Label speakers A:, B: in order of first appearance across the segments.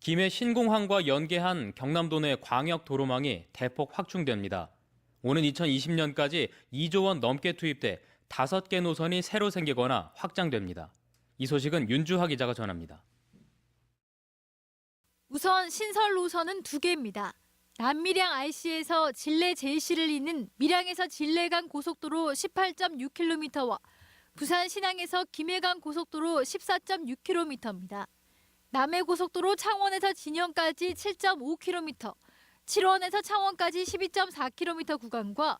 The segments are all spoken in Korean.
A: 김해 신공항과 연계한 경남도 내 광역 도로망이 대폭 확충됩니다. 오는 2020년까지 2조 원 넘게 투입돼 5개 노선이 새로 생기거나 확장됩니다. 이 소식은 윤주하 기자가 전합니다.
B: 우선 신설 노선은 두 개입니다. 남밀양 IC에서 진례 제이시를 잇는 밀양에서 진례간 고속도로 18.6km와 부산 신항에서 김해간 고속도로 14.6km입니다. 남해 고속도로 창원에서 진영까지 7.5km, 칠원에서 창원까지 12.4km 구간과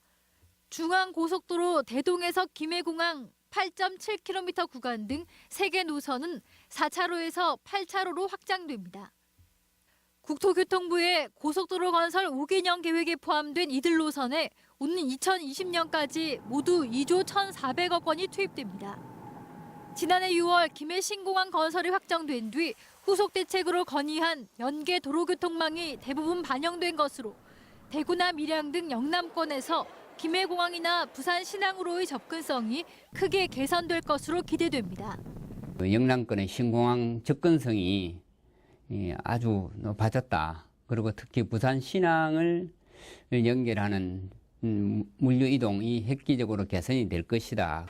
B: 중앙 고속도로 대동에서 김해공항 8.7km 구간 등세개 노선은 4차로에서 8차로로 확장됩니다. 국토교통부의 고속도로 건설 5개년 계획에 포함된 이들 노선에 오는 2020년까지 모두 2조 1,400억 원이 투입됩니다. 지난해 6월 김해 신공항 건설이 확정된 뒤 후속 대책으로 건의한 연계 도로교통망이 대부분 반영된 것으로 대구나 밀양 등 영남권에서 김해공항이나 부산 신항으로의 접근성이 크게 개선될 것으로 기대됩니다.
C: 그 영남권의 신공항 접근성이 이, 아주 높아졌다. 그리고 특히 부산 신항을 연결하는 음, 물류 이동이 획기적으로 개선이 될 것이다.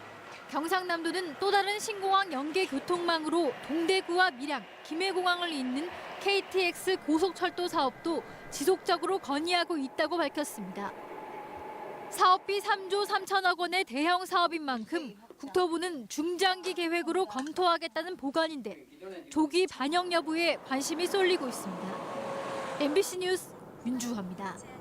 B: 경상남도는 또 다른 신공항 연계 교통망으로 동대구와 밀양, 김해공항을 잇는 KTX 고속철도 사업도 지속적으로 건의하고 있다고 밝혔습니다. 사업비 3조 3천억 원의 대형 사업인 만큼 국토부는 중장기 계획으로 검토하겠다는 보관인데 조기 반영 여부에 관심이 쏠리고 있습니다. MBC 뉴스 윤주화입니다.